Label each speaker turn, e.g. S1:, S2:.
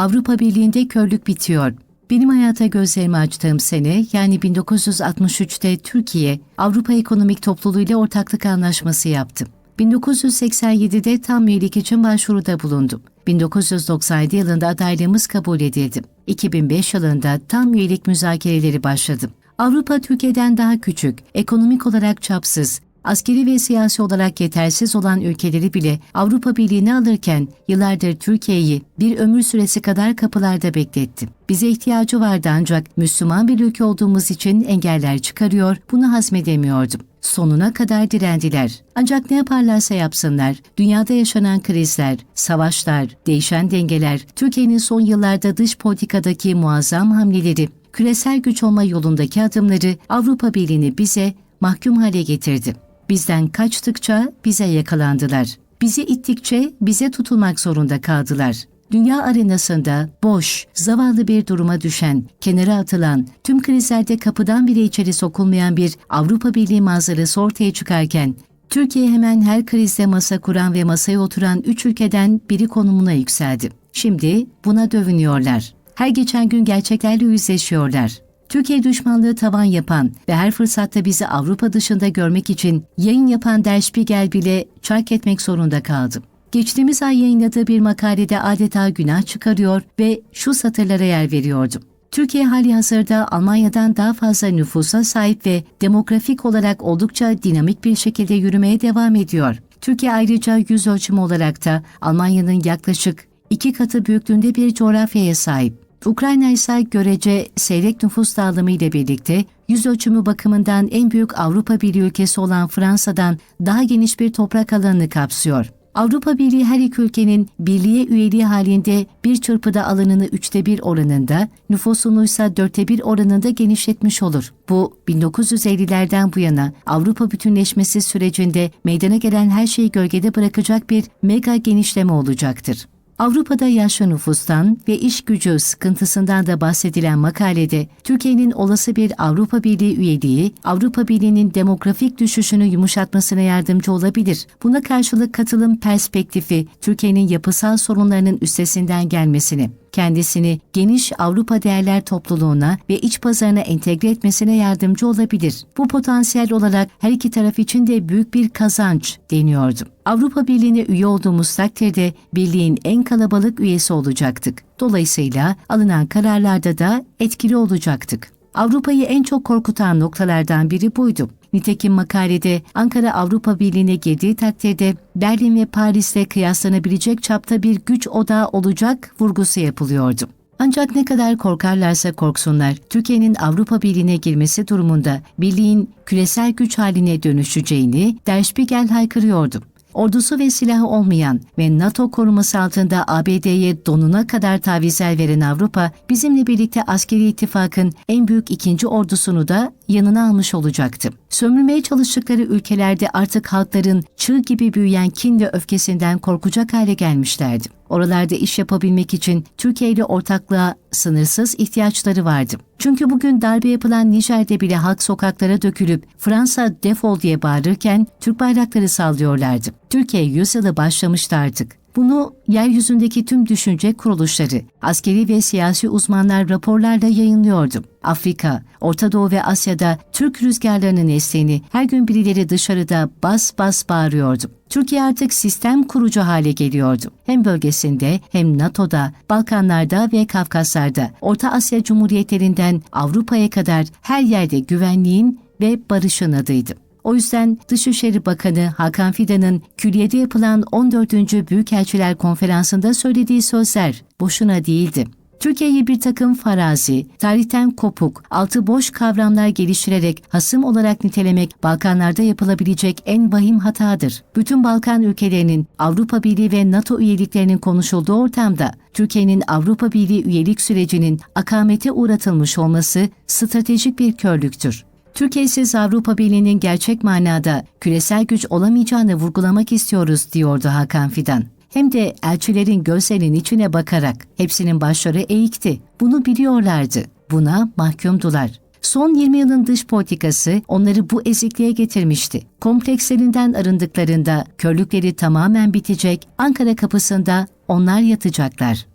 S1: Avrupa Birliği'nde körlük bitiyor. Benim hayata gözlerimi açtığım sene yani 1963'te Türkiye Avrupa Ekonomik Topluluğu ile ortaklık anlaşması yaptı. 1987'de tam üyelik için başvuruda bulundum. 1997 yılında adaylığımız kabul edildi. 2005 yılında tam üyelik müzakereleri başladı. Avrupa Türkiye'den daha küçük, ekonomik olarak çapsız, askeri ve siyasi olarak yetersiz olan ülkeleri bile Avrupa Birliği'ne alırken yıllardır Türkiye'yi bir ömür süresi kadar kapılarda bekletti. Bize ihtiyacı vardı ancak Müslüman bir ülke olduğumuz için engeller çıkarıyor, bunu hazmedemiyordum. Sonuna kadar direndiler. Ancak ne yaparlarsa yapsınlar, dünyada yaşanan krizler, savaşlar, değişen dengeler, Türkiye'nin son yıllarda dış politikadaki muazzam hamleleri, küresel güç olma yolundaki adımları Avrupa Birliği'ni bize mahkum hale getirdi. Bizden kaçtıkça bize yakalandılar. Bizi ittikçe bize tutulmak zorunda kaldılar. Dünya arenasında boş, zavallı bir duruma düşen, kenara atılan, tüm krizlerde kapıdan bile içeri sokulmayan bir Avrupa Birliği manzarası ortaya çıkarken, Türkiye hemen her krizde masa kuran ve masaya oturan üç ülkeden biri konumuna yükseldi. Şimdi buna dövünüyorlar. Her geçen gün gerçeklerle yüzleşiyorlar. Türkiye düşmanlığı tavan yapan ve her fırsatta bizi Avrupa dışında görmek için yayın yapan Der Spiegel bile çark etmek zorunda kaldı. Geçtiğimiz ay yayınladığı bir makalede adeta günah çıkarıyor ve şu satırlara yer veriyordu. Türkiye hali hazırda Almanya'dan daha fazla nüfusa sahip ve demografik olarak oldukça dinamik bir şekilde yürümeye devam ediyor. Türkiye ayrıca yüz ölçümü olarak da Almanya'nın yaklaşık iki katı büyüklüğünde bir coğrafyaya sahip. Ukrayna ise görece seyrek nüfus dağılımı ile birlikte yüz ölçümü bakımından en büyük Avrupa Birliği ülkesi olan Fransa'dan daha geniş bir toprak alanını kapsıyor. Avrupa Birliği her iki ülkenin birliğe üyeliği halinde bir çırpıda alanını üçte bir oranında, nüfusunu ise dörtte bir oranında genişletmiş olur. Bu 1950'lerden bu yana Avrupa bütünleşmesi sürecinde meydana gelen her şeyi gölgede bırakacak bir mega genişleme olacaktır. Avrupa'da yaşlı nüfustan ve iş gücü sıkıntısından da bahsedilen makalede Türkiye'nin olası bir Avrupa Birliği üyeliği Avrupa Birliği'nin demografik düşüşünü yumuşatmasına yardımcı olabilir. Buna karşılık katılım perspektifi Türkiye'nin yapısal sorunlarının üstesinden gelmesini, kendisini geniş Avrupa değerler topluluğuna ve iç pazarına entegre etmesine yardımcı olabilir. Bu potansiyel olarak her iki taraf için de büyük bir kazanç deniyordu. Avrupa Birliği'ne üye olduğumuz takdirde birliğin en kalabalık üyesi olacaktık. Dolayısıyla alınan kararlarda da etkili olacaktık. Avrupa'yı en çok korkutan noktalardan biri buydu. Nitekim makalede Ankara Avrupa Birliği'ne girdiği takdirde Berlin ve Paris'le kıyaslanabilecek çapta bir güç odağı olacak vurgusu yapılıyordu. Ancak ne kadar korkarlarsa korksunlar, Türkiye'nin Avrupa Birliği'ne girmesi durumunda birliğin küresel güç haline dönüşeceğini Der Spiegel haykırıyordu. Ordusu ve silahı olmayan ve NATO koruması altında ABD'ye donuna kadar tavizler veren Avrupa, bizimle birlikte askeri ittifakın en büyük ikinci ordusunu da yanına almış olacaktı. Sömürmeye çalıştıkları ülkelerde artık halkların çığ gibi büyüyen kin ve öfkesinden korkacak hale gelmişlerdi. Oralarda iş yapabilmek için Türkiye ile ortaklığa sınırsız ihtiyaçları vardı. Çünkü bugün darbe yapılan Nijer'de bile halk sokaklara dökülüp Fransa defol diye bağırırken Türk bayrakları sallıyorlardı. Türkiye yüzyılı başlamıştı artık. Bunu yeryüzündeki tüm düşünce kuruluşları, askeri ve siyasi uzmanlar raporlarla yayınlıyordu. Afrika, Orta Doğu ve Asya'da Türk rüzgarlarının estiğini her gün birileri dışarıda bas bas bağırıyordu. Türkiye artık sistem kurucu hale geliyordu. Hem bölgesinde hem NATO'da, Balkanlarda ve Kafkaslar'da, Orta Asya Cumhuriyetlerinden Avrupa'ya kadar her yerde güvenliğin ve barışın adıydı. O yüzden Dışişleri Bakanı Hakan Fidan'ın külliyede yapılan 14. Büyükelçiler Konferansı'nda söylediği sözler boşuna değildi. Türkiye'yi bir takım farazi, tarihten kopuk, altı boş kavramlar geliştirerek hasım olarak nitelemek Balkanlarda yapılabilecek en vahim hatadır. Bütün Balkan ülkelerinin Avrupa Birliği ve NATO üyeliklerinin konuşulduğu ortamda Türkiye'nin Avrupa Birliği üyelik sürecinin akamete uğratılmış olması stratejik bir körlüktür. Türkiye'siz Avrupa Birliği'nin gerçek manada küresel güç olamayacağını vurgulamak istiyoruz diyordu Hakan Fidan. Hem de elçilerin gözlerinin içine bakarak hepsinin başları eğikti. Bunu biliyorlardı. Buna mahkumdular. Son 20 yılın dış politikası onları bu ezikliğe getirmişti. Komplekslerinden arındıklarında körlükleri tamamen bitecek, Ankara kapısında onlar yatacaklar.